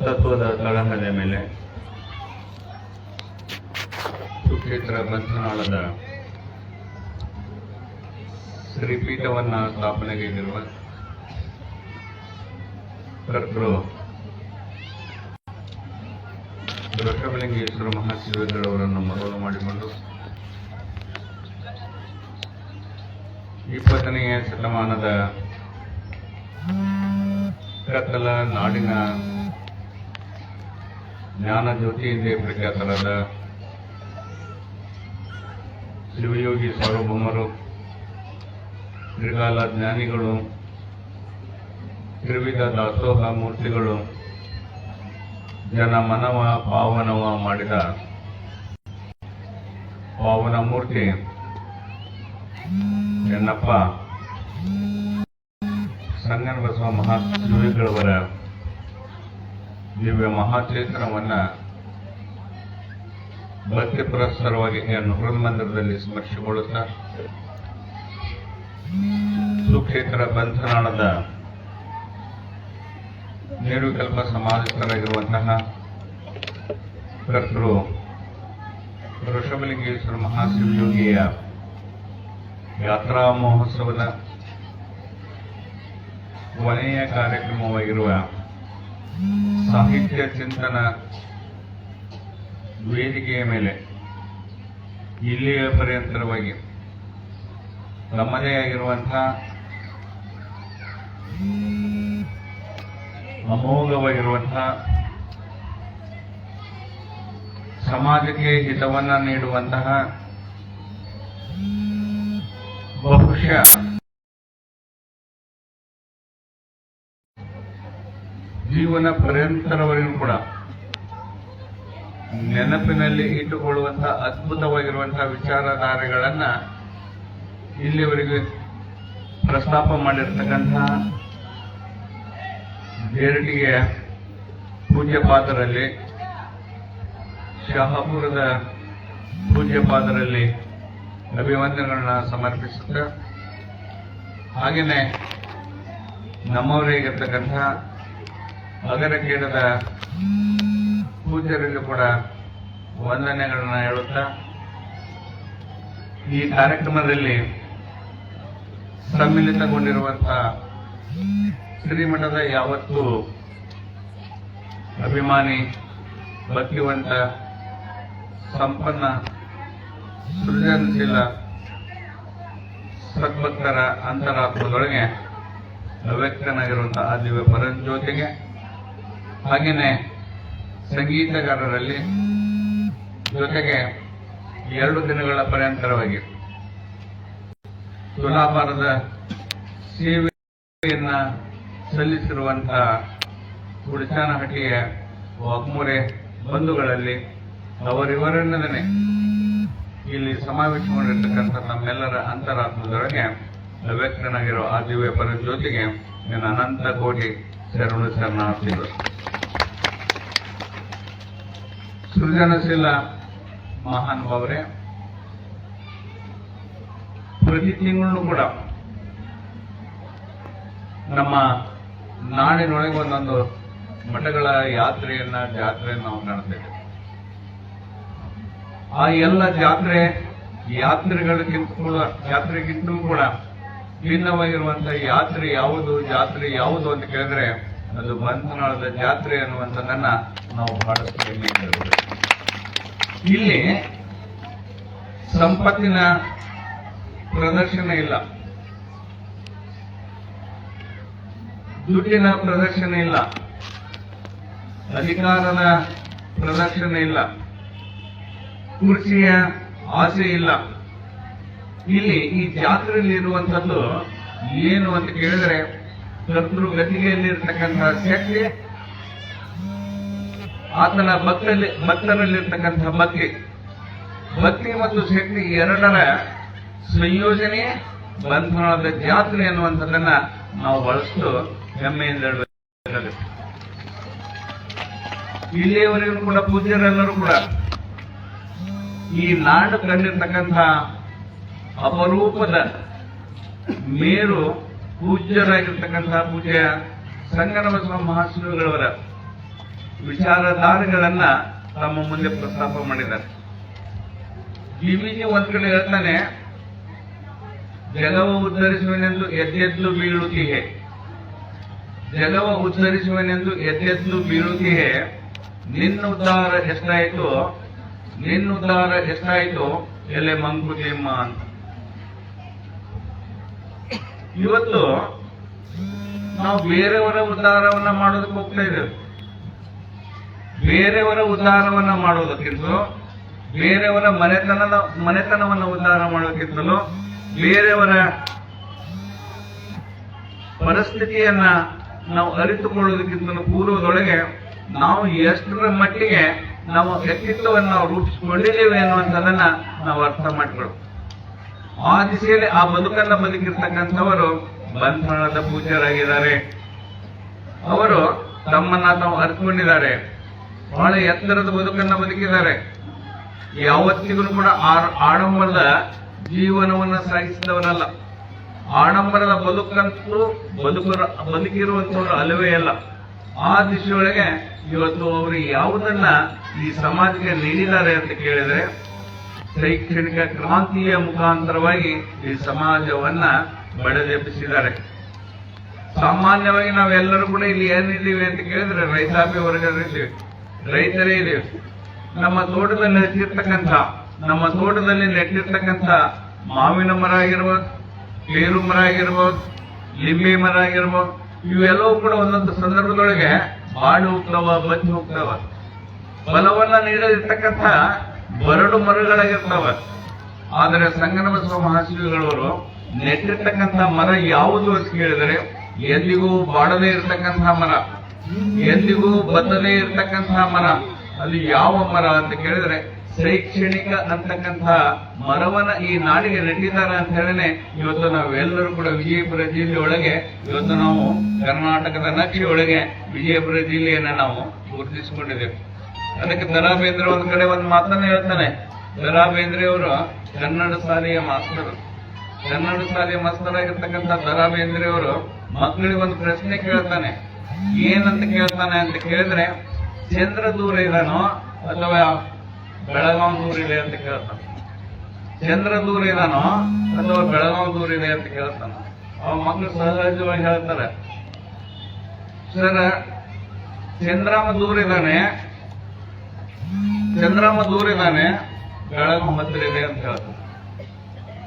ತತ್ವದ ತಳಹದ ಮೇಲೆ. ಸುಕ್ಷೇತ್ರ ಬಂಧನಾಳದ ಶ್ರೀಪೀಠವನ್ನು ಸ್ಥಾಪನೆಗೈದಿರುವ ಕರ್ತೃ ವೃಷಭಲಿಂಗೇಶ್ವರ ಮಹಾಶಿವೇಂದ್ರವರನ್ನು ಮರಳು ಮಾಡಿಕೊಂಡು ಇಪ್ಪತ್ತನೆಯ ಶತಮಾನದ ಕತ್ತಲ ನಾಡಿನ ಜ್ಞಾನ ಜ್ಯೋತಿ ಎಂದೇ ಪ್ರಖ್ಯಾತರಾದ ಶಿವಯೋಗಿ ಸಾರ್ವಭೌಮರು, ತ್ರಿಕಾಲ ಜ್ಞಾನಿಗಳು, ತ್ರಿವಿಧ ದಾಸೋಹ ಮೂರ್ತಿಗಳು ಜನ ಮನವ ಪಾವನವ ಮಾಡಿದ ಪಾವನ ಮೂರ್ತಿ. ಎನ್ನಪ್ಪ ಸಂಗನ ಬಸವ ಮಹಾಶಿವಗಳವರ ದಿವ್ಯ ಮಹಾಚೇತನವನ್ನ ಭಕ್ತಿ ಪುರಸ್ಸರವಾಗಿ ಏನು ಹೃದಮಂದಿರದಲ್ಲಿ ಸ್ಮರಿಸಿಕೊಳ್ಳುತ್ತಾ ಸುಕ್ಷೇತ್ರ ಬಂಧನಾಳದ ನಿರ್ವಿಕಲ್ಪ ಸಮಾಧಿಸ್ಥರಾಗಿರುವಂತಹ ಕರ್ತೃ ಋಷಭಲಿಂಗೇಶ್ವರ ಮಹಾಶಿವಯೋಗಿಯ ಯಾತ್ರಾ ಮಹೋತ್ಸವದ ಕೊನೆಯ ಕಾರ್ಯಕ್ರಮವಾಗಿರುವ ಸಾಹಿತ್ಯ ಚಿಂತನ ವೇದಿಕೆಯ ಮೇಲೆ ಇಲ್ಲಿಯ ಪರ್ಯಂತರವಾಗಿ ನಮ್ಮದೇ ಆಗಿರುವಂತಹ ಅಮೋಘವಾಗಿರುವಂತಹ ಸಮಾಜಕ್ಕೆ ಹಿತವನ್ನ ನೀಡುವಂತಹ ಬಹುಶಃ ಜೀವನ ಪರ್ಯಂತರವರೆಗೂ ಕೂಡ ನೆನಪಿನಲ್ಲಿ ಇಟ್ಟುಕೊಳ್ಳುವಂತಹ ಅದ್ಭುತವಾಗಿರುವಂತಹ ವಿಚಾರಧಾರೆಗಳನ್ನ ಇಲ್ಲಿವರೆಗೆ ಪ್ರಸ್ತಾಪ ಮಾಡಿರ್ತಕ್ಕಂತಹ ಬೇರಟಿಗೆ ಪೂಜ್ಯಪಾದರಲ್ಲಿ, ಶಹಾಪುರದ ಪೂಜ್ಯಪಾದರಲ್ಲಿ ಅಭಿವಂದನೆಗಳನ್ನ ಸಮರ್ಪಿಸುತ್ತ ಹಾಗೆಯೇ ನಮ್ಮವರೇ ನಮ್ಮವರಿಗಿರ್ತಕ್ಕಂಥ ಅಗರಕೇಡದ ಪೂಜ್ಯರಲ್ಲೂ ಕೂಡ ವಂದನೆಗಳನ್ನ ಹೇಳುತ್ತಾ, ಈ ಕಾರ್ಯಕ್ರಮದಲ್ಲಿ ಸಮ್ಮಿಲಿತಗೊಂಡಿರುವಂತಹ ಶ್ರೀಮಠದ ಯಾವತ್ತು ಅಭಿಮಾನಿ, ಭಕ್ತಿವಂತ, ಸಂಪನ್ನ, ಸೃಜನಶೀಲ, ಸದ್ಭಕ್ತರ ಅಂತರಾತ್ಮದೊಳಗೆ ಅವ್ಯಕ್ತನಾಗಿರುವಂತಹ ಆ ದಿವ್ಯ ಪರಂಜ್ಯೋತಿಗೆ ಹಾಗೆಯೇ ಸಂಗೀತಗಾರರಲ್ಲಿ ಜೊತೆಗೆ ಎರಡು ದಿನಗಳ ಪರ್ಯಂತರವಾಗಿ ತುಲಾಭಾರದ ಸೇವೆಯನ್ನ ಸಲ್ಲಿಸಿರುವಂತಹ ಗುಡಿಚಾನಹಟ್ಟಿಯ ವಾಗ್ಮೂರೆ ಬಂಧುಗಳಲ್ಲಿ ಅವರಿವರನ್ನೇ ಇಲ್ಲಿ ಸಮಾವೇಶಗೊಂಡಿರ್ತಕ್ಕಂಥ ನಮ್ಮೆಲ್ಲರ ಅಂತರಾತ್ಮದೊಳಗೆ ಅವ್ಯಕ್ತನಾಗಿರೋ ಆ ದಿವ್ಯ ಜೊತೆಗೆ ನನ್ನ ಅನಂತ ಕೋಟಿ ಶರಣು ಶರಣಾರ್ಥಿಗಳು. ಸೃಜನಶೀಲ ಮಹಾನುಭಾವರೇ ಪ್ರತಿ ತಿಂಗಳು ಕೂಡ ನಮ್ಮ ನಾಡಿನೊಳಗೆ ಒಂದೊಂದು ಮಠಗಳ ಯಾತ್ರೆಯನ್ನ, ಜಾತ್ರೆಯನ್ನು ನಾವು ಕಾಣ್ತೇವೆ ಆ ಎಲ್ಲ ಜಾತ್ರೆ ಯಾತ್ರೆಗಳಿಗಿಂತ ಕೂಡ, ಯಾತ್ರೆಗಿಂತಲೂ ಕೂಡ ಭಿನ್ನವಾಗಿರುವಂತಹ ಯಾತ್ರೆ ಯಾವುದು, ಜಾತ್ರೆ ಯಾವುದು ಅಂತ ಕೇಳಿದ್ರೆ ಅದು ಬಂಧನಾಳದ ಜಾತ್ರೆ ಅನ್ನುವಂಥದ್ದನ್ನ ನಾವು ಬಹಳಷ್ಟು ಇಲ್ಲಿ ಸಂಪತ್ತಿನ ಪ್ರದರ್ಶನ ಇಲ್ಲ. ದುಡ್ಡಿನ ಪ್ರದರ್ಶನ ಇಲ್ಲ. ಅಧಿಕಾರದ ಪ್ರದರ್ಶನ ಇಲ್ಲ. ಕುರ್ಚಿಯ ಆಸೆ ಇಲ್ಲ. ಇಲ್ಲಿ ಈ ಜಾತ್ರೆಯಲ್ಲಿ ಇರುವಂತದ್ದು ಏನು ಅಂತ ಕೇಳಿದ್ರೆ ಕರ್ತೃ ಗತಿಗೆಯಲ್ಲಿರ್ತಕ್ಕಂತಹ ಶಕ್ತಿ ಆತನ ಭಕ್ತಲ್ಲಿ ಭಕ್ತರಲ್ಲಿರ್ತಕ್ಕಂಥ ಭಕ್ತಿ ಭಕ್ತಿ ಮತ್ತು ಶಕ್ತಿ ಎರಡರ ಸಂಯೋಜನೆ, ಬಂಧನದ ಜಾತ್ರೆ ಅನ್ನುವಂಥದ್ದನ್ನ ನಾವು ಬಹಳಷ್ಟು ಹೆಮ್ಮೆಯಿಂದ ಹೇಳಬೇಕು ಇಲ್ಲಿಯವರೆಗೂ ಕೂಡ ಪೂಜ್ಯರೆಲ್ಲರೂ ಕೂಡ ಈ ನಾಡು ಕಂಡಿರ್ತಕ್ಕಂಥ ಅಪರೂಪದ ಮೇರು ಪೂಜ್ಯರಾಗಿರ್ತಕ್ಕಂತಹ ಪೂಜೆಯ ಸಂಗನ ಬಸವ ಮಹಾಶಿವಗಳವರ ವಿಚಾರಧಾರೆಗಳನ್ನ ತಮ್ಮ ಮುಂದೆ ಪ್ರಸ್ತಾಪ ಮಾಡಿದ್ದಾರೆ. ಕಿವಿಜಿ ಒಂದ್ ಕಡೆ ಹೇಳ್ತಾನೆ ಜಗವ ಉದ್ಧರಿಸುವನೆಂದು ಎದ್ದೆದ್ದು ಬೀಳುತ್ತಿಹೆ. ಜಗವ ಉದ್ಧರಿಸುವನೆಂದು ಎದ್ದೆದ್ದು ಬೀಳುತ್ತಿಹೆ. ನಿನ್ನ ಉದ್ಧಾರ ಎಷ್ಟಾಯಿತು, ನಿನ್ನ ಉದ್ಧಾರ ಎಷ್ಟಾಯಿತು, ಎಲೆ ಮಂಕುತಿಮ್ಮ ಅಂತ. ಇವತ್ತು ನಾವು ಬೇರೆಯವರ ಉದ್ಧಾರವನ್ನ ಮಾಡೋದಕ್ಕೆ ಹೋಗ್ತಾ ಇದ್ದೇವೆ. ಬೇರೆಯವರ ಉದ್ಧಾರವನ್ನ ಮಾಡುವುದಕ್ಕಿಂತಲೂ, ಬೇರೆಯವರ ಮನೆತನದ, ಮನೆತನವನ್ನು ಉದ್ಧಾರ ಮಾಡೋದಕ್ಕಿಂತಲೂ ಬೇರೆಯವರ ಪರಿಸ್ಥಿತಿಯನ್ನ ನಾವು ಅರಿತುಕೊಳ್ಳುವುದಕ್ಕಿಂತಲೂ ಪೂರ್ವದೊಳಗೆ ನಾವು ಎಷ್ಟರ ಮಟ್ಟಿಗೆ ನಾವು ವ್ಯಕ್ತಿತ್ವವನ್ನು ರೂಪಿಸಿಕೊಂಡಿದ್ದೇವೆ ಅನ್ನುವಂಥದ್ದನ್ನ ನಾವು ಅರ್ಥ ಮಾಡಿಕೊಳ್ಳು ಆ ದಿಸೆಯಲ್ಲಿ ಆ ಬದುಕನ್ನ ಬದುಕಿರ್ತಕ್ಕಂಥವರು ಬಂಧನದ ಪೂಜ್ಯರಾಗಿದ್ದಾರೆ. ಅವರು ತಮ್ಮನ್ನ ತಾವು ಅರ್ಥಕೊಂಡಿದ್ದಾರೆ ಬಹಳ ಎತ್ತರದ ಬದುಕನ್ನ ಬದುಕಿದ್ದಾರೆ. ಯಾವತ್ತಿಗೂ ಕೂಡ ಆಡಂಬರದ ಜೀವನವನ್ನ ಸಾಗಿಸಿದವರಲ್ಲ ಆಡಂಬರದ ಬದುಕಂತೂ ಬದುಕರ ಬದುಕಿರುವಂತವರು ಅಲ್ಲವೇ ಅಲ್ಲ. ಆ ದಿಶೆಯೊಳಗೆ ಇವತ್ತು ಅವರು ಯಾವುದನ್ನ ಈ ಸಮಾಜಕ್ಕೆ ನೀಡಿದ್ದಾರೆ ಅಂತ ಕೇಳಿದ್ರೆ, ಶೈಕ್ಷಣಿಕ ಕ್ರಾಂತಿಯ ಮುಖಾಂತರವಾಗಿ ಈ ಸಮಾಜವನ್ನ ಬಡದೆಬ್ಬಿಸಿದ್ದಾರೆ ಸಾಮಾನ್ಯವಾಗಿ ನಾವೆಲ್ಲರೂ ಕೂಡ ಇಲ್ಲಿ ಏನಿದ್ದೀವಿ ಅಂತ ಕೇಳಿದ್ರೆ ರೈತಾಪಿ ವರ್ಗದಲ್ಲಿದ್ದೀವಿ. ರೈತರೇ ಇದೆ ನಮ್ಮ ತೋಟದಲ್ಲಿ ಹಚ್ಚಿರ್ತಕ್ಕಂಥ ನಮ್ಮ ತೋಟದಲ್ಲಿ ನೆಟ್ಟಿರ್ತಕ್ಕಂಥ ಮಾವಿನ ಮರ ಆಗಿರ್ಬೋದು ಬೇರು ಮರ ಆಗಿರ್ಬೋದು ಲಿಂಬೆ ಮರ ಆಗಿರ್ಬೋದು, ಇವೆಲ್ಲವೂ ಕೂಡ ಒಂದೊಂದು ಸಂದರ್ಭದೊಳಗೆ ಬಾಡಿ ಹೋಗ್ತಾವ ಬಚ್ಚಿ ಹೋಗ್ತಾವ ಬಲವನ್ನ ನೀಡದಿರ್ತಕ್ಕಂಥ ಬರಡು ಮರಗಳಾಗಿರ್ತಾವ. ಆದರೆ ಸಂಗನವ ಮಹಾಶಿವಿಗಳವರು ನೆಟ್ಟಿರ್ತಕ್ಕಂಥ ಮರ ಯಾವುದು ಅಂತ ಕೇಳಿದರೆ ಎಲ್ಲಿಗೂ ಬಾಡದೇ ಇರತಕ್ಕಂತಹ ಮರ. ಎಂದಿಗೂ ಬದಲೇ ಇರ್ತಕ್ಕಂತಹ ಮರ, ಅಲ್ಲಿ ಯಾವ ಮರ ಅಂತ ಕೇಳಿದ್ರೆ ಶೈಕ್ಷಣಿಕ ಅಂತಕ್ಕಂತಹ ಮರವನ್ನ ಈ ನಾಡಿಗೆ ನೆಟ್ಟಿದ್ದಾರೆ ಅಂತ ಹೇಳಿನೆ ಇವತ್ತು ನಾವೆಲ್ಲರೂ ಕೂಡ ವಿಜಯಪುರ ಜಿಲ್ಲೆ ಒಳಗೆ, ಇವತ್ತು ನಾವು ಕರ್ನಾಟಕದ ನಕ್ಷೆಯೊಳಗೆ ವಿಜಯಪುರ ಜಿಲ್ಲೆಯನ್ನ ನಾವು ಗುರುತಿಸಿಕೊಂಡಿದ್ದೇವೆ. ಅದಕ್ಕೆ ದರಾ ಬೇಂದ್ರೆ ಒಂದ್ ಕಡೆ ಒಂದು ಮಾತನ್ನ ಹೇಳ್ತಾನೆ. ದರಾ ಬೇಂದ್ರೆ ಅವರು ಕನ್ನಡ ಶಾಲೆಯ ಮಾಸ್ತರು. ಕನ್ನಡ ಶಾಲೆಯ ಮಾಸ್ತರಾಗಿರ್ತಕ್ಕಂಥ ದರಾ ಬೇಂದ್ರೆ ಅವರು ಮಕ್ಕಳಿಗೆ ಒಂದು ಪ್ರಶ್ನೆ ಕೇಳ್ತಾನೆ. ಏನಂತ ಕೇಳ್ತಾನೆ ಅಂತ ಕೇಳಿದ್ರೆ, ಚಂದ್ರ ದೂರ ಇದಾನೋ ಅಥವಾ ಬೆಳಗಾವ್ ದೂರ ಇದೆ ಅಂತ ಕೇಳ್ತಾನೆ. ಚಂದ್ರ ದೂರ ಇದಾನೋ ಅಥವಾ ಬೆಳಗಾವ್ ದೂರ ಇದೆ ಅಂತ ಕೇಳ್ತಾನ. ಅವ ಮಕ್ಳು ಸಹಜವಾಗಿ ಹೇಳ್ತಾರೆ, ಸರ್ ಚಂದ್ರಾಮ ದೂರ ಇದ್ದಾನೆ ಚಂದ್ರಾಮ ದೂರ ಇದ್ದಾನೆ ಬೆಳಗಾವ್ ಹತ್ತಿರ ಇದೆ ಅಂತ ಹೇಳ್ತಾನೆ.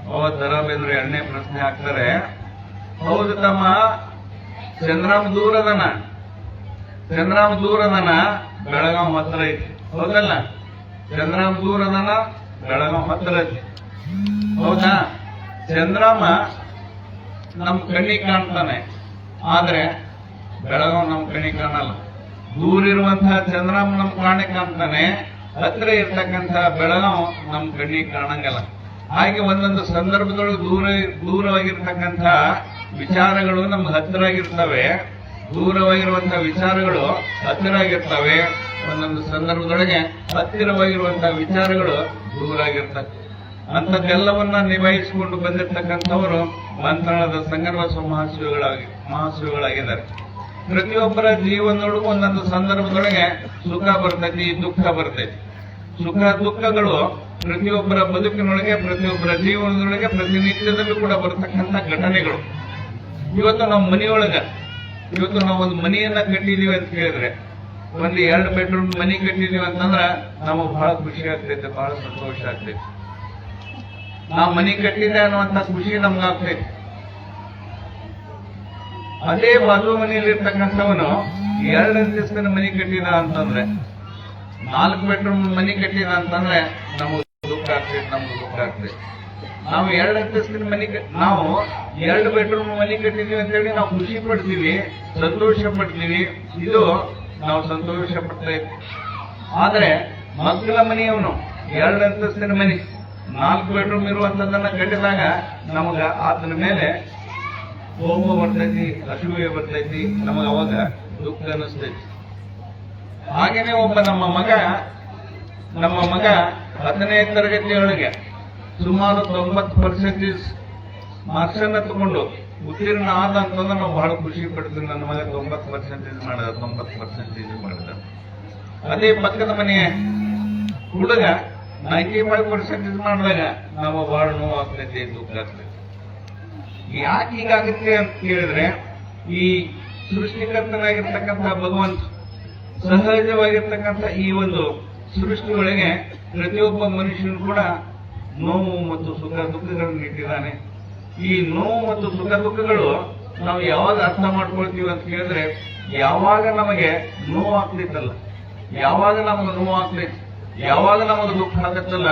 ಅವ ದರಾಬೇಂದ್ರೆ ಎರಡನೇ ಪ್ರಶ್ನೆ ಹಾಕ್ತಾರೆ, ಹೌದು ತಮ್ಮ ಚಂದ್ರಾಮ ದೂರ ಅದಾನ ಚಂದ್ರಾಮ ದೂರ ನನ್ನ ಬೆಳಗಾವ್ ಹತ್ರ ಐತಿ. ಹೌದಲ್ಲ? ಚಂದ್ರಾಮ್ ದೂರ ನನ್ನ ಬೆಳಗಾವ್ ಹತ್ರ ಐತಿ. ಹೌದಾ? ಚಂದ್ರಾಮ ನಮ್ ಕಣ್ಣಿಗೆ ಕಾಣ್ತಾನೆ. ಆದ್ರೆ ಬೆಳಗಾವ್ ನಮ್ ಕಣ್ಣಿಗೆ ಕಾಣಲ್ಲ. ದೂರ ಇರುವಂತಹ ಚಂದ್ರಾಮ ನಮ್ ಕಣ್ಣಿಗೆ ಕಾಣ್ತಾನೆ. ಹತ್ರ ಇರ್ತಕ್ಕಂತಹ ಬೆಳಗಾವ್ ನಮ್ ಕಣ್ಣಿಗೆ ಕಾಣಂಗಲ್ಲ. ಹಾಗೆ ಒಂದೊಂದು ಸಂದರ್ಭದೊಳಗೆ ದೂರ, ದೂರವಾಗಿರ್ತಕ್ಕಂಥ ವಿಚಾರಗಳು ನಮ್ಗೆ ಹತ್ತಿರ ಆಗಿರ್ತವೆ. ದೂರವಾಗಿರುವಂತಹ ವಿಚಾರಗಳು ಹತ್ತಿರ ಆಗಿರ್ತವೆ ಒಂದೊಂದು ಸಂದರ್ಭದೊಳಗೆ ಹತ್ತಿರವಾಗಿರುವಂತಹ ವಿಚಾರಗಳು ದೂರ ಆಗಿರ್ತವೆ ಅಂಥದ್ದೆಲ್ಲವನ್ನ ನಿಭಾಯಿಸಿಕೊಂಡು ಬಂದಿರತಕ್ಕಂಥವರು ಮಂತ್ರಣದ ಸಂಗರ್ಭ ಮಹಾಶಿವಗಳಾಗಿ ಮಹಾಶಿವಗಳಾಗಿದ್ದಾರೆ ಪ್ರತಿಯೊಬ್ಬರ ಜೀವನದೊಳಗೂ ಒಂದೊಂದು ಸಂದರ್ಭದೊಳಗೆ ಸುಖ ಬರ್ತೈತಿ, ದುಃಖ ಬರ್ತೈತಿ. ಸುಖ, ದುಃಖಗಳು ಪ್ರತಿಯೊಬ್ಬರ ಬದುಕಿನೊಳಗೆ, ಪ್ರತಿಯೊಬ್ಬರ ಜೀವನದೊಳಗೆ ಪ್ರತಿನಿತ್ಯದಲ್ಲೂ ಕೂಡ ಬರ್ತಕ್ಕಂಥ ಘಟನೆಗಳು. ಇವತ್ತು ನಮ್ಮ ಮನೆಯೊಳಗ ಇವತ್ತು ನಾವು ಒಂದು ಮನೆಯನ್ನ ಕಟ್ಟಿದೀವಿ ಅಂತ ಹೇಳಿದ್ರೆ, ಒಂದು ಎರಡು ಬೆಡ್ರೂಮ್ ಮನೆ ಕಟ್ಟಿದೀವಿ ಅಂತಂದ್ರ ನಮಗೆ ಬಹಳ ಖುಷಿ ಆಗ್ತೈತೆ, ಬಹಳ ಸಂತೋಷ ಆಗ್ತೈತೆ. ನಾವು ಮನೆ ಕಟ್ಟಿದೆ ಅನ್ನುವಂತ ಖುಷಿ ನಮ್ಗಾಗ್ತೈತೆ ಅದೇ ಬಾಜು ಮನೆಯಲ್ಲಿ ಇರ್ತಕ್ಕಂಥವನು ಎರಡು ಅಂತಸ್ತಿನ ಮನೆ ಕಟ್ಟಿದ ಅಂತಂದ್ರೆ, ನಾಲ್ಕು ಬೆಡ್ರೂಮ್ ಮನೆ ಕಟ್ಟಿದ ಅಂತಂದ್ರೆ ನಮಗೆ ದುಃಖ ಆಗ್ತೈತೆ, ನಮ್ಗೆ ದುಃಖ ಆಗ್ತೈತೆ. ನಾವು ಎರಡು ಅಂತಸ್ತಿನ ಮನೆ ನಾವು ಎರಡು ಬೆಡ್ರೂಮ್ ಮನೆ ಕಟ್ಟಿದ್ದೀವಿ ಅಂತ ಹೇಳಿ ನಾವು ಖುಷಿ ಪಡ್ತೀವಿ, ಸಂತೋಷ ಪಡ್ತೀವಿ. ಇದು ನಾವು ಸಂತೋಷ ಪಡ್ತಾ ಇದ್ವಿ. ಆದ್ರೆ ಮಕ್ಕಳ ಮನೆಯವನು ಎರಡು ಅಂತಸ್ತಿನ ಮನೆ, ನಾಲ್ಕು ಬೆಡ್ರೂಮ್ ಇರುವಂತದನ್ನ ಕಟ್ಟಿದಾಗ ನಮಗ ಆತನ ಮೇಲೆ ಹೋಮ ಬರ್ತೈತಿ ಅಶುವೆ ಬರ್ತೈತಿ, ನಮಗ ಅವಾಗ ದುಃಖ ಅನಿಸ್ತೈತಿ ಹಾಗೇನೆ ಒಬ್ಬ ನಮ್ಮ ಮಗ ನಮ್ಮ ಮಗ ಹತ್ತನೇ ತರಗತಿಯೊಳಗೆ ಸುಮಾರು ತೊಂಬತ್ತು ಪರ್ಸೆಂಟೇಜ್ ಅನ್ನ ತಗೊಂಡು ಉತ್ತೀರ್ಣ ಆದ ಅಂತಂದ್ರೆ ನಾವು ಬಹಳ ಖುಷಿ ಪಡ್ತೀವಿ. ನನ್ನ ಮಗ ತೊಂಬತ್ತು ಪರ್ಸೆಂಟೇಜ್ ಮಾಡಿದ, ತೊಂಬತ್ತು ಪರ್ಸೆಂಟೇಜ್ ಮಾಡಿದ. ಅದೇ ಪಕ್ಕದ ಮನೆಯ ಹುಡುಗ ನೈಂಟಿ ಫೈವ್ ಪರ್ಸೆಂಟೇಜ್ ಮಾಡಿದಾಗ ನಾವು ಬಹಳ ನೋವು ಆಗ್ತೈತೆ ದುಃಖ ಆಗ್ತೈತೆ ಯಾಕೆ ಹೀಗಾಗುತ್ತೆ ಅಂತ ಕೇಳಿದ್ರೆ, ಈ ಸೃಷ್ಟಿಕರ್ತನಾಗಿರ್ತಕ್ಕಂಥ ಭಗವಂತ, ಸಹಜವಾಗಿರ್ತಕ್ಕಂಥ ಈ ಒಂದು ಸೃಷ್ಟಿಯೊಳಗೆ ಪ್ರತಿಯೊಬ್ಬ ಮನುಷ್ಯನು ಕೂಡ ನೋವು ಮತ್ತು ಸುಖ ದುಃಖಗಳನ್ನು ಇಟ್ಟಿದ್ದಾನೆ. ಈ ನೋವು ಮತ್ತು ಸುಖ ದುಃಖಗಳು ನಾವು ಯಾವಾಗ ಅರ್ಥ ಮಾಡ್ಕೊಳ್ತೀವಿ ಅಂತ ಕೇಳಿದ್ರೆ, ಯಾವಾಗ ನಮಗೆ ನೋವು ಆಗ್ತಿತ್ತಲ್ಲ, ಯಾವಾಗ ನಮಗೆ ನೋವು ಆಗ್ತೈತಿ ಯಾವಾಗ ನಮಗೆ ದುಃಖ ಆಗತ್ತಲ್ಲ,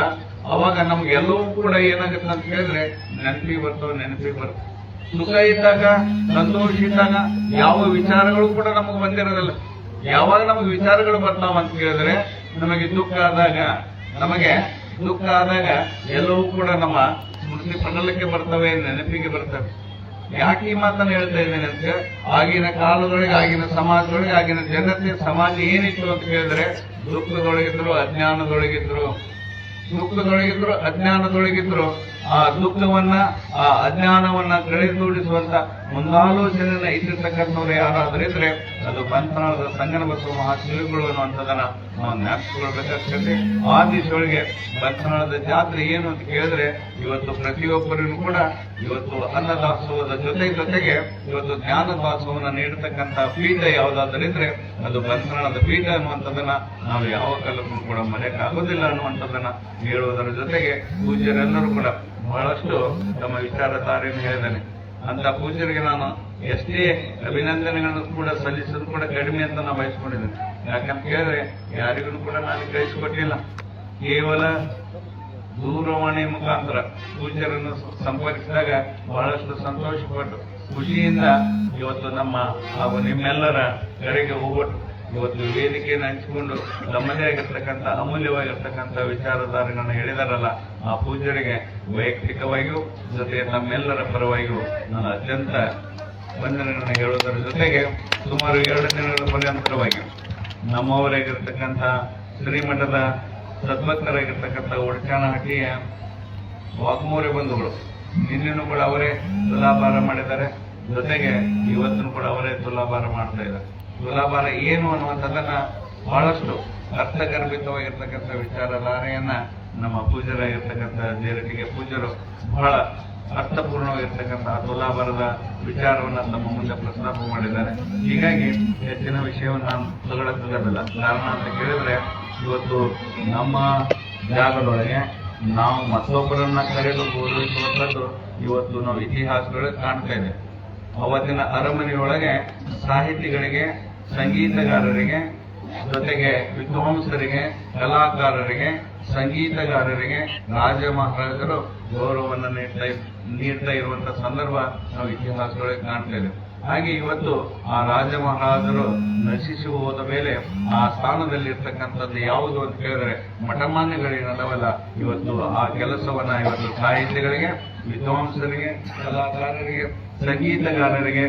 ಅವಾಗ ನಮ್ಗೆಲ್ಲವೂ ಕೂಡ ಏನಾಗುತ್ತೆ ಅಂತ ಕೇಳಿದ್ರೆ, ನೆನಪಿಗೆ ಬರ್ತವೆ ನೆನಪಿಗೆ ಬರ್ತವೆ. ಸುಖ ಇದ್ದಾಗ, ಸಂತೋಷ ಇದ್ದಾಗ ಯಾವ ವಿಚಾರಗಳು ಕೂಡ ನಮಗೆ ಬಂದಿರೋದಿಲ್ಲ. ಯಾವಾಗ ನಮಗೆ ವಿಚಾರಗಳು ಬರ್ತಾವ ಅಂತ ಕೇಳಿದ್ರೆ, ನಮಗೆ ದುಃಖ ಆದಾಗ, ನಮಗೆ ದುಃಖ ಆದಾಗ ಎಲ್ಲವೂ ಕೂಡ ನಮ್ಮ ಸ್ಮೃತಿ ಪಟಲಕ್ಕೆ ಬರ್ತವೆ, ನೆನಪಿಗೆ ಬರ್ತವೆ. ಯಾಕೆ ಈ ಮಾತನ್ನು ಹೇಳ್ತಾ ಇದ್ದೇನೆ ಅಂತ ಆಗಿನ ಕಾಲದೊಳಗೆ, ಆಗಿನ ಸಮಾಜದೊಳಗೆ, ಆಗಿನ ಜನತೆ, ಸಮಾಜ ಏನಿತ್ತು ಅಂತ ಹೇಳಿದ್ರೆ ದುಃಖದೊಳಗಿದ್ರು ಅಜ್ಞಾನದೊಳಗಿದ್ರು ದುಃಖದೊಳಗಿದ್ರು ಅಜ್ಞಾನದೊಳಗಿದ್ರು ಆ ದುಃಖವನ್ನ, ಆ ಅಜ್ಞಾನವನ್ನ ಕಳೆದೂಡಿಸುವಂತ ಮುಂದಾಲೋಚನೆಯನ್ನ ಇಟ್ಟಿರ್ತಕ್ಕಂಥವ್ರು ಯಾರಾದ್ರೂ ಇದ್ರೆ ಅದು ಬಂತನಾಳದ ಸಂಗನ ಬಸವ ಮಹಾಶಿವಗಳು ಅನ್ನುವಂಥದ್ದನ್ನ ನಾವು ಜ್ಞಾಪಿಸ್ಕೊಳ್ಬೇಕಾಗ್ತದೆ. ಆ ದಿಶೆಯೊಳಗೆ ಬಂತನಾಳದ ಜಾತ್ರೆ ಏನು ಅಂತ ಕೇಳಿದ್ರೆ, ಇವತ್ತು ಪ್ರತಿಯೊಬ್ಬರಿಗೂ ಕೂಡ ಇವತ್ತು ಅನ್ನದಾಸೋಹದ ಜೊತೆ ಜೊತೆಗೆ ಇವತ್ತು ಜ್ಞಾನ ದಾಸೋಹವನ್ನು ನೀಡತಕ್ಕಂಥ ಪೀಠ ಯಾವುದಾದ್ರಿದ್ರೆ ಅದು ಬಂಧನಾಳದ ಪೀಠ ಅನ್ನುವಂಥದ್ದನ್ನ ನಾವು ಯಾವ ಕಾಲಕ್ಕೂ ಕೂಡ ಮರೆಯಕ್ಕಾಗೋದಿಲ್ಲ ಅನ್ನುವಂಥದ್ದನ್ನ ಹೇಳುವುದರ ಜೊತೆಗೆ ಪೂಜ್ಯರೆಲ್ಲರೂ ಕೂಡ ಬಹಳಷ್ಟು ತಮ್ಮ ವಿಚಾರಧಾರೆಯನ್ನು ಹೇಳಿದ್ದಾನೆ. ಅಂತ ಪೂಜ್ಯರಿಗೆ ನಾನು ಎಷ್ಟೇ ಅಭಿನಂದನೆಗಳನ್ನು ಕೂಡ ಸಲ್ಲಿಸೋದು ಕೂಡ ಕಡಿಮೆ ಅಂತ ನಾನು ಬಯಸ್ಕೊಂಡಿದ್ದೇನೆ. ಯಾಕಂತ ಹೇಳಿದ್ರೆ ಯಾರಿಗೂ ಕೂಡ ನಾನು ಕಳಿಸಿಕೊಟ್ಟಿಲ್ಲ ಕೇವಲ ದೂರವಾಣಿ ಮುಖಾಂತರ ಪೂಜ್ಯರನ್ನು ಸಂಪರ್ಕಿಸಿದಾಗ ಬಹಳಷ್ಟು ಸಂತೋಷಪಟ್ಟು ಖುಷಿಯಿಂದ ಇವತ್ತು ನಮ್ಮ ಹಾಗೂ ನಿಮ್ಮೆಲ್ಲರ ಕಡೆಗೆ ಹೋಗ್ಬಿಟ್ಟು ಇವತ್ತು ವೇದಿಕೆಯನ್ನು ಹಂಚಿಕೊಂಡು ತಮ್ಮದೇ ಆಗಿರ್ತಕ್ಕಂಥ ಅಮೂಲ್ಯವಾಗಿರ್ತಕ್ಕಂಥ ವಿಚಾರಧಾರೆಗಳನ್ನು ಹೇಳಿದಾರಲ್ಲ, ಆ ಪೂಜ್ಯರಿಗೆ ವೈಯಕ್ತಿಕವಾಗಿಯೂ ಜೊತೆಗೆ ತಮ್ಮೆಲ್ಲರ ಪರವಾಗಿಯೂ ನಾನು ಅತ್ಯಂತ ವಂದನೆಗಳನ್ನು ಹೇಳುವುದರ ಜೊತೆಗೆ ಸುಮಾರು ಎರಡು ದಿನಗಳ ಪರ್ಯಂತರವಾಗಿ ನಮ್ಮವರಾಗಿರ್ತಕ್ಕಂಥ ಶ್ರೀಮಠದ ಸದ್ಭಕ್ತರಾಗಿರ್ತಕ್ಕಂಥ ಒಡಚಾನಹಟ್ಟಿಯ ವಾಗ್ಮೂರೆ ಬಂಧುಗಳು, ನಿನ್ನೆನೂ ಕೂಡ ಅವರೇ ತುಲಾಭಾರ ಮಾಡಿದ್ದಾರೆ. ಜೊತೆಗೆ ಇವತ್ತೂ ಕೂಡ ಅವರೇ ತುಲಾಭಾರ ಮಾಡ್ತಾ ಇದ್ದಾರೆ. ತುಲಾಭಾರ ಏನು ಅನ್ನುವಂಥದ್ದನ್ನ ಬಹಳಷ್ಟು ಅರ್ಥಗರ್ಭಿತವಾಗಿರ್ತಕ್ಕಂಥ ವಿಚಾರಧಾರೆಯನ್ನ ನಮ್ಮ ಪೂಜರಾಗಿರ್ತಕ್ಕಂಥ ದೇರಟಿಗೆ ಪೂಜರು ಬಹಳ ಅರ್ಥಪೂರ್ಣವಾಗಿರ್ತಕ್ಕಂಥ ತುಲಾಭಾರದ ವಿಚಾರವನ್ನ ತಮ್ಮ ಮುಂದೆ ಪ್ರಸ್ತಾಪ ಮಾಡಿದ್ದಾರೆ. ಹೀಗಾಗಿ ಹೆಚ್ಚಿನ ವಿಷಯವನ್ನು ನಾನು ತಗೊಳ್ಳಕ್ಕಾಗಲ್ಲ ಕಾರಣ ಅಂತ ಕೇಳಿದ್ರೆ, ಇವತ್ತು ನಮ್ಮ ಜಾಗದೊಳಗೆ ನಾವು ಮತ್ತೊಬ್ಬರನ್ನ ಕರೆದು ಗೌರವಿಸುವಂಥದ್ದು ಇವತ್ತು ನಾವು ಇತಿಹಾಸದೊಳಗೆ ಕಾಣ್ತಾ ಇದೆ. ಅವತ್ತಿನ ಅರಮನೆಯೊಳಗೆ ಸಾಹಿತಿಗಳಿಗೆ ಸಂಗೀತಗಾರರಿಗೆ ಜೊತೆಗೆ ವಿದ್ವಾಂಸರಿಗೆ, ಕಲಾಕಾರರಿಗೆ, ಸಂಗೀತಗಾರರಿಗೆ ರಾಜ ಮಹಾರಾಜರು ಗೌರವವನ್ನು ನೀಡ್ತಾ ನೀಡ್ತಾ ಇರುವಂತಹ ಸಂದರ್ಭ ನಾವು ಇತಿಹಾಸಗಳಿಗೆ ಕಾಣ್ತೇವೆ ಹಾಗೆ ಇವತ್ತು ಆ ರಾಜ ಮಹಾರಾಜರು ನಶಿಸಿ ಹೋದ ಮೇಲೆ ಆ ಸ್ಥಾನದಲ್ಲಿ ಇರ್ತಕ್ಕಂಥದ್ದು ಯಾವುದು ಅಂತ ಕೇಳಿದ್ರೆ ಮಠಮಾನ್ಯಗಳೇನಲ್ಲವಲ್ಲ, ಇವತ್ತು ಆ ಕೆಲಸವನ್ನ ಇವತ್ತು ಸಾಹಿತ್ಯಗಳಿಗೆ ವಿದ್ವಾಂಸರಿಗೆ, ಕಲಾಕಾರರಿಗೆ ಸಂಗೀತಗಾರರಿಗೆ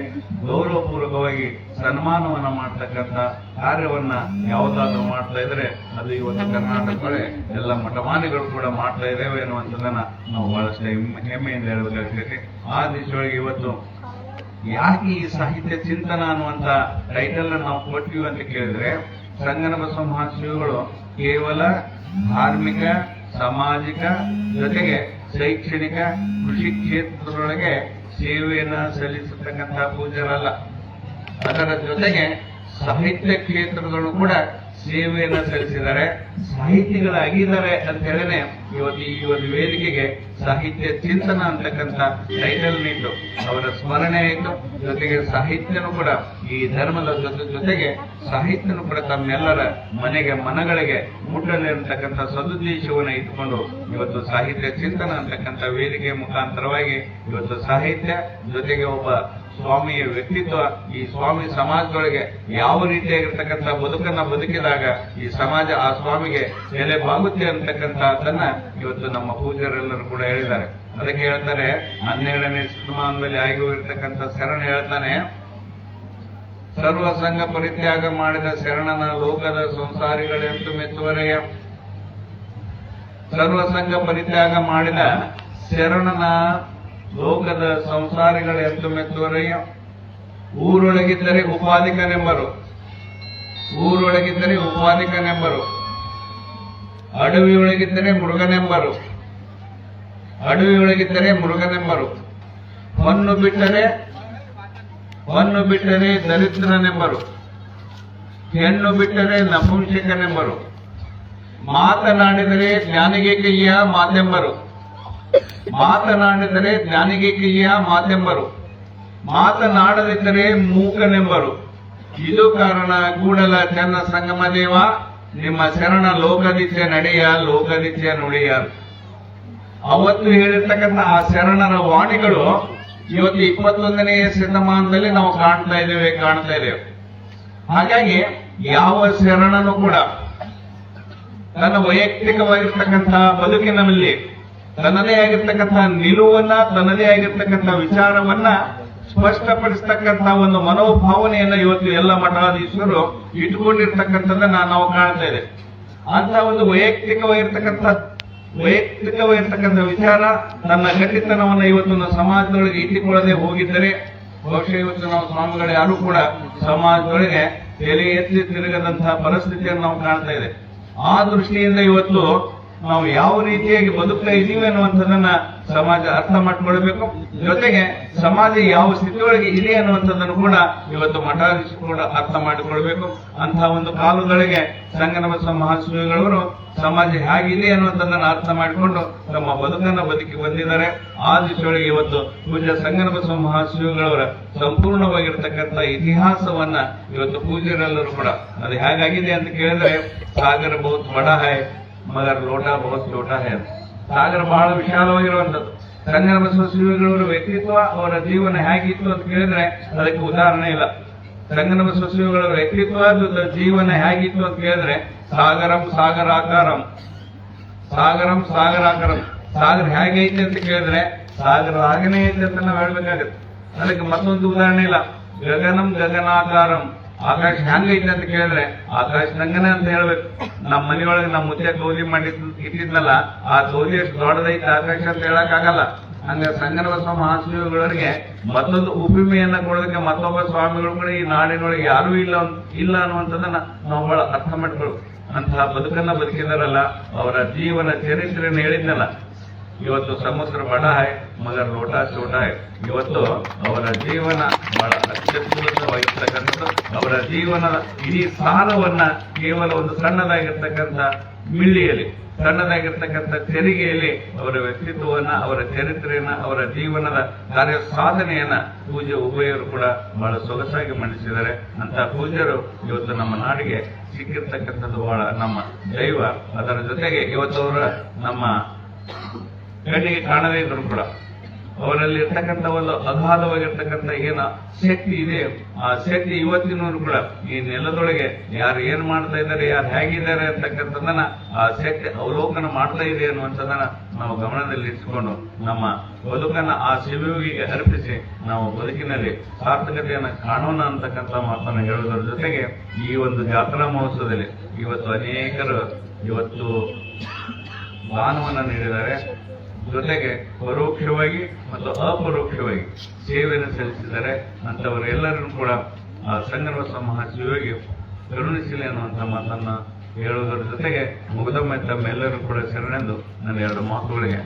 ಗೌರವಪೂರ್ವಕವಾಗಿ ಸನ್ಮಾನವನ್ನ ಮಾಡ್ತಕ್ಕಂಥ ಕಾರ್ಯವನ್ನ ಯಾವುದಾದ್ರೂ ಮಾಡ್ತಾ ಇದ್ರೆ ಅದು ಇವತ್ತು ಕರ್ನಾಟಕಗಳೇ ಎಲ್ಲ ಮಠಮಾನಿಗಳು ಕೂಡ ಮಾಡ್ತಾ ಇದ್ದೇವೆ ಅನ್ನುವಂಥದ್ದನ್ನ ನಾವು ಬಹಳಷ್ಟು ಹೆಮ್ಮೆ- ಹೆಮ್ಮೆಯಿಂದ ಹೇಳಬೇಕಾಗ್ತೈತಿ. ಆ ದಿಶೆಯೊಳಗೆ ಇವತ್ತು ಯಾಕೆ ಈ ಸಾಹಿತ್ಯ ಚಿಂತನ ಅನ್ನುವಂತ ಟೈಟಲ್ ನಾವು ಕೊಟ್ಟಿವಿ ಅಂತ ಕೇಳಿದ್ರೆ ಸಂಗನ ಬಸವ ಕೇವಲ ಧಾರ್ಮಿಕ, ಸಾಮಾಜಿಕ ಜೊತೆಗೆ ಶೈಕ್ಷಣಿಕ ಕೃಷಿ ಕ್ಷೇತ್ರದೊಳಗೆ ಸೇವೆಯನ್ನ ಸಲ್ಲಿಸತಕ್ಕಂಥ ಪೂಜ್ಯರಲ್ಲ ಅದರ ಜೊತೆಗೆ ಸಾಹಿತ್ಯ ಕ್ಷೇತ್ರಗಳು ಕೂಡ ಸೇವೆಯನ್ನ ಸಲ್ಲಿಸಿದ್ದಾರೆ ಸಾಹಿತಿಗಳಾಗಿದ್ದಾರೆ ಅಂತ ಹೇಳೇನೆ ಇವತ್ತು ಈ ಒಂದು ವೇದಿಕೆಗೆ ಸಾಹಿತ್ಯ ಚಿಂತನ ಅಂತಕ್ಕಂಥ ಟೈಟಲ್ ನೀಟ್ಟು ಅವರ ಸ್ಮರಣೆ ಆಯಿತು. ಜೊತೆಗೆ ಸಾಹಿತ್ಯನೂ ಕೂಡ ಈ ಧರ್ಮದ ಜೊತೆ ಜೊತೆಗೆ ಸಾಹಿತ್ಯನೂ ಕೂಡ ತಮ್ಮೆಲ್ಲರ ಮನೆಗೆ, ಮನಗಳಿಗೆ ಮುಟ್ಟಲಿರತಕ್ಕಂಥ ಸದುದ್ದೇಶವನ್ನು ಇಟ್ಕೊಂಡು ಇವತ್ತು ಸಾಹಿತ್ಯ ಚಿಂತನ ಅಂತಕ್ಕಂಥ ವೇದಿಕೆ ಮುಖಾಂತರವಾಗಿ ಇವತ್ತು ಸಾಹಿತ್ಯ ಜೊತೆಗೆ ಒಬ್ಬ ಸ್ವಾಮಿಯ ವ್ಯಕ್ತಿತ್ವ, ಈ ಸ್ವಾಮಿ ಸಮಾಜದೊಳಗೆ ಯಾವ ರೀತಿಯಾಗಿರ್ತಕ್ಕಂಥ ಬದುಕನ್ನ ಬದುಕಿದಾಗ ಈ ಸಮಾಜ ಆ ಸ್ವಾಮಿಗೆ ನೆಲೆ ಬಾಗುತ್ತೆ ಅಂತಕ್ಕಂಥದ್ದನ್ನ ಇವತ್ತು ನಮ್ಮ ಪೂಜರೆಲ್ಲರೂ ಕೂಡ ಹೇಳಿದ್ದಾರೆ. ಅದಕ್ಕೆ ಹೇಳ್ತಾರೆ, ಹನ್ನೆರಡನೇ ಶತಮಾನದಲ್ಲಿ ಆಗಿ ಹೋಗಿರ್ತಕ್ಕಂಥ ಶರಣ ಹೇಳ್ತಾನೆ ಸರ್ವ ಸಂಘ ಪರಿತ್ಯಾಗ ಮಾಡಿದ ಶರಣನ ಲೋಕದ ಸಂಸಾರಿಗಳೆಂದು ಮೆಚ್ಚುವರೆಯ ಸರ್ವ ಸಂಘ ಪರಿತ್ಯಾಗ ಮಾಡಿದ ಶರಣನ ಲೋಕದ ಸಂಸಾರಿಗಳೆಂದು ಮೆಚ್ಚುವರೆಯ ಊರೊಳಗಿದ್ದರೆ ಉಪಾಧಿಕನೆಂಬರು. ಊರೊಳಗಿದ್ದರೆ ಉಪಾಧಿಕನೆಂಬರು. ಅಡವಿಯೊಳಗಿದ್ದರೆ ಮೃಗನೆಂಬರು. ಅಡವಿಯೊಳಗಿದ್ದರೆ ಮೃಗನೆಂಬರು. ಹೊನ್ನು ಬಿಟ್ಟರೆ ಹೊನ್ನು ಬಿಟ್ಟರೆ ದರಿದ್ರನೆಂಬರು. ಹೆಣ್ಣು ಬಿಟ್ಟರೆ ನಪುಂಸಕನೆಂಬರು. ಮಾತನಾಡಿದರೆ ಜ್ಞಾನಿಗೆ ಕೈಯ ಮಾತೆಂಬರು. ಮಾತನಾಡಿದರೆ ಜ್ಞಾನಿಗೆ ಕಿಯ ಮಾತೆಂಬರು ಮಾತನಾಡದಿದ್ದರೆ ಮೂಕನೆಂಬರು. ಇದು ಕಾರಣ ಕೂಡಲ ಚೆನ್ನ ಸಂಗಮ ದೇವ, ನಿಮ್ಮ ಶರಣ ಲೋಕನಿತ್ಯ ನಡೆಯ ಲೋಕನಿತ್ಯ ನುಡಿಯ ಅವತ್ತು ಹೇಳಿರ್ತಕ್ಕಂಥ ಆ ಶರಣರ ವಾಣಿಗಳು ಇವತ್ತು ಇಪ್ಪತ್ತೊಂದನೆಯ ಶತಮಾನದಲ್ಲಿ ನಾವು ಕಾಣ್ತಾ ಇದ್ದೇವೆ ಕಾಣ್ತಾ ಇದ್ದೇವೆ. ಹಾಗಾಗಿ ಯಾವ ಶರಣನು ಕೂಡ ತನ್ನ ವೈಯಕ್ತಿಕವಾಗಿರ್ತಕ್ಕಂತಹ ಬದುಕಿನಲ್ಲಿ ತನ್ನದೇ ಆಗಿರ್ತಕ್ಕಂಥ ನಿಲುವನ್ನ, ತನ್ನದೇ ಆಗಿರ್ತಕ್ಕಂಥ ವಿಚಾರವನ್ನ ಸ್ಪಷ್ಟಪಡಿಸ್ತಕ್ಕಂಥ ಒಂದು ಮನೋಭಾವನೆಯನ್ನ ಇವತ್ತು ಎಲ್ಲ ಮಠಾಧೀಶರು ಇಟ್ಕೊಂಡಿರ್ತಕ್ಕಂಥದ್ದನ್ನ ನಾವು ಕಾಣ್ತಾ ಇದೆ ಅಂತ ಒಂದು ವೈಯಕ್ತಿಕವಾಗಿರ್ತಕ್ಕಂಥ ವೈಯಕ್ತಿಕವಾಗಿರ್ತಕ್ಕಂಥ ವಿಚಾರ ನನ್ನ ಗಟ್ಟಿತನವನ್ನ ಇವತ್ತು ಸಮಾಜದೊಳಗೆ ಇಟ್ಟುಕೊಳ್ಳದೆ ಹೋಗಿದ್ದರೆ, ಬಹುಶಃ ಇವತ್ತು ನಾವು ಸ್ವಾಮಿಗಳು ಯಾರು ಕೂಡ ಸಮಾಜದೊಳಗೆ ತಲೆ ಎತ್ತಿ ತಿರುಗದಂತಹ ಪರಿಸ್ಥಿತಿಯನ್ನು ನಾವು ಕಾಣ್ತಾ ಇದೆ ಆ ದೃಷ್ಟಿಯಿಂದ ಇವತ್ತು ನಾವು ಯಾವ ರೀತಿಯಾಗಿ ಬದುಕ್ತಾ ಇದೀವಿ ಅನ್ನುವಂಥದ್ದನ್ನ ಸಮಾಜ ಅರ್ಥ ಮಾಡ್ಕೊಳ್ಬೇಕು. ಜೊತೆಗೆ ಸಮಾಜ ಯಾವ ಸ್ಥಿತಿಯೊಳಗೆ ಇದೆ ಅನ್ನುವಂಥದ್ದನ್ನು ಕೂಡ ಇವತ್ತು ಮಠಾಧೀಶರು ಕೂಡ ಅರ್ಥ ಮಾಡಿಕೊಳ್ಬೇಕು. ಅಂತಹ ಒಂದು ಕಾಲದೊಳಗೆ ಸಂಗನಬಸವ ಮಹಾಸ್ವಾಮಿಗಳವರು ಸಮಾಜ ಹೇಗಿದೆ ಅನ್ನುವಂಥದ್ದನ್ನ ಅರ್ಥ ಮಾಡಿಕೊಂಡು ತಮ್ಮ ಬದುಕನ್ನ ಬದುಕಿ ಬಂದಿದ್ದಾರೆ. ಆ ದಿಶೆಯೊಳಗೆ ಇವತ್ತು ಪೂಜ್ಯ ಸಂಗನಬಸವ ಮಹಾಸ್ವಾಮಿಗಳವರ ಸಂಪೂರ್ಣವಾಗಿರ್ತಕ್ಕಂಥ ಇತಿಹಾಸವನ್ನ ಇವತ್ತು ಪೂಜ್ಯರೆಲ್ಲರೂ ಕೂಡ ಅದು ಹೇಗಾಗಿದೆ ಅಂತ ಕೇಳಿದ್ರೆ ಸಾಗರ ಬಹುತ್ ಬಡ ಹೈ ಮಗರ್ ಲೋಟ ಬಹುತ್ ಲೋಟ ಹೇ. ಸಾಗರ ಬಹಳ ವಿಶಾಲವಾಗಿರುವಂತದ್ದು ಸಂಗನ ಬಸವ ಶ್ರೀಗಳವರ ವ್ಯಕ್ತಿತ್ವ, ಅವರ ಜೀವನ ಹೇಗಿತ್ತು ಅಂತ ಕೇಳಿದ್ರೆ ಅದಕ್ಕೆ ಉದಾಹರಣೆ ಇಲ್ಲ. ಸಂಗನ ಬಸವ ಶ್ರೀಗಳ ವ್ಯಕ್ತಿತ್ವ ಜೀವನ ಹೇಗಿತ್ತು ಅಂತ ಕೇಳಿದ್ರೆ ಸಾಗರಂ ಸಾಗರಾಕಾರಂ. ಸಾಗರಂ ಸಾಗರಾಕಾರಂ. ಸಾಗರ ಹೇಗೈತೆ ಅಂತ ಕೇಳಿದ್ರೆ ಸಾಗರ ಆಗನೇ ಐತೆ ಅಂತ ನಾವು ಹೇಳ್ಬೇಕಾಗತ್ತೆ. ಅದಕ್ಕೆ ಮತ್ತೊಂದು ಉದಾಹರಣೆ ಇಲ್ಲ. ಗಗನಂ ಗಗನಾಕಾರಂ. ಆಕಾಶ ಐತಿ ಅಂತ ಕೇಳಿದ್ರೆ ಆಕಾಶ ನಂಗನೆ ಅಂತ ಹೇಳ್ಬೇಕು. ನಮ್ಮ ಮನೆಯೊಳಗೆ ನಮ್ಮ ಮುದ್ದೆ ಗೋಲಿ ಮಾಡಿ ಇಟ್ಟಿದ್ನಲ್ಲ, ಆ ಗೋಲಿ ಎಷ್ಟು ದೊಡ್ಡದೈತೆ ಆಕಾಶ ಅಂತ ಹೇಳಕ್ ಆಗಲ್ಲ ಹಂಗ ಸಂಗನ ಬಸವ ಮಹಾಸ್ವಾಮಿಗಳವರಿಗೆ ಮತ್ತೊಂದು ಉಪಿಮೆಯನ್ನ ಕೊಡೋದಕ್ಕೆ ಮತ್ತೊಬ್ಬ ಸ್ವಾಮಿಗಳು ಕೂಡ ಈ ನಾಡಿನೊಳಗೆ ಯಾರೂ ಇಲ್ಲ ಇಲ್ಲ ಅನ್ನುವಂಥದ್ದನ್ನ ನಾವು ಬಹಳ ಅರ್ಥ ಮಾಡ್ಕೊಳ್ಬೇಕು. ಅಂತಹ ಬದುಕನ್ನ ಬದುಕಿದಾರಲ್ಲ, ಅವರ ಜೀವನ ಚರಿತ್ರೆಯನ್ನು ಹೇಳಿದ್ನಲ್ಲ. ಇವತ್ತು ಸಮುದ್ರ ಬಡ ಹೈ ಮಗರ್ ಲೋಟ ಚೋಟ ಇವತ್ತು ಅವರ ಜೀವನ ಬಹಳ ಅತ್ಯದ್ಭುತವಾಗಿರ್ತಕ್ಕಂಥದ್ದು. ಅವರ ಜೀವನದ ಇಡೀ ಸಾರವನ್ನ ಕೇವಲ ಒಂದು ಸಣ್ಣದಾಗಿರ್ತಕ್ಕಂಥ ಮಿಳ್ಳಿಯಲ್ಲಿ ಸಣ್ಣದಾಗಿರ್ತಕ್ಕಂಥ ತೆರಿಗೆಯಲ್ಲಿ ಅವರ ವ್ಯಕ್ತಿತ್ವವನ್ನ, ಅವರ ಚರಿತ್ರೆಯನ್ನ, ಅವರ ಜೀವನದ ಕಾರ್ಯ ಸಾಧನೆಯನ್ನ ಪೂಜೆ ಉಭಯರು ಕೂಡ ಬಹಳ ಸೊಗಸಾಗಿ ಮಂಡಿಸಿದ್ದಾರೆ. ಅಂತ ಪೂಜ್ಯರು ಇವತ್ತು ನಮ್ಮ ನಾಡಿಗೆ ಸಿಕ್ಕಿರ್ತಕ್ಕಂಥದ್ದು ಬಹಳ ನಮ್ಮ ದೈವ. ಅದರ ಜೊತೆಗೆ ಇವತ್ತು ಅವರ ನಮ್ಮ ಕಣ್ಣಿಗೆ ಕಾಣದೇ ಇದ್ರು ಕೂಡ ಅವರಲ್ಲಿ ಇರ್ತಕ್ಕಂಥ ಒಂದು ಅಗಾಧವಾಗಿರ್ತಕ್ಕಂಥ ಏನ ಶಕ್ತಿ ಇದೆ, ಆ ಶಕ್ತಿ ಇವತ್ತಿನವರು ಕೂಡ ಈ ನೆಲದೊಳಗೆ ಯಾರು ಏನ್ ಮಾಡ್ತಾ ಇದ್ದಾರೆ, ಯಾರು ಹೇಗಿದ್ದಾರೆ ಅಂತಕ್ಕಂಥದ್ದನ್ನ ಆ ಶಕ್ತಿ ಅವಲೋಕನ ಮಾಡ್ತಾ ಇದೆ ಅನ್ನುವಂಥದ್ದನ್ನ ನಾವು ಗಮನದಲ್ಲಿ ಇಟ್ಟುಕೊಂಡು ನಮ್ಮ ಬದುಕನ್ನ ಆ ಶಿವಯೋಗಿಗೆ ಅರ್ಪಿಸಿ ನಾವು ಬದುಕಿನಲ್ಲಿ ಸಾರ್ಥಕತೆಯನ್ನು ಕಾಣೋಣ ಅಂತಕ್ಕಂಥ ಮಾತನ್ನು ಹೇಳುವುದರ ಜೊತೆಗೆ ಈ ಒಂದು ಜಾತ್ರಾ ಮಹೋತ್ಸವದಲ್ಲಿ ಇವತ್ತು ಅನೇಕರು ಇವತ್ತು ದಾನವನ್ನ ನೀಡಿದ್ದಾರೆ. ಜೊತೆಗೆ ಪರೋಕ್ಷವಾಗಿ ಮತ್ತು ಅಪರೋಕ್ಷವಾಗಿ ಸೇವೆಯನ್ನು ಸಲ್ಲಿಸಿದ್ದಾರೆ ಅಂತವರೆಲ್ಲರನ್ನು ಕೂಡ ಆ ಮಹಾಶಿವಯೋಗಿ ಕರುಣಿಸಲಿ ಅನ್ನುವಂಥ ಮಾತನ್ನ ಹೇಳುವುದರ ಜೊತೆಗೆ ಮುಗಿದೊಮ್ಮೆ ತಮ್ಮೆಲ್ಲರೂ ಕೂಡ ಶರಣೆಂದು ನನ್ನ ಎರಡು ಮಾತುಗಳಿಗೆ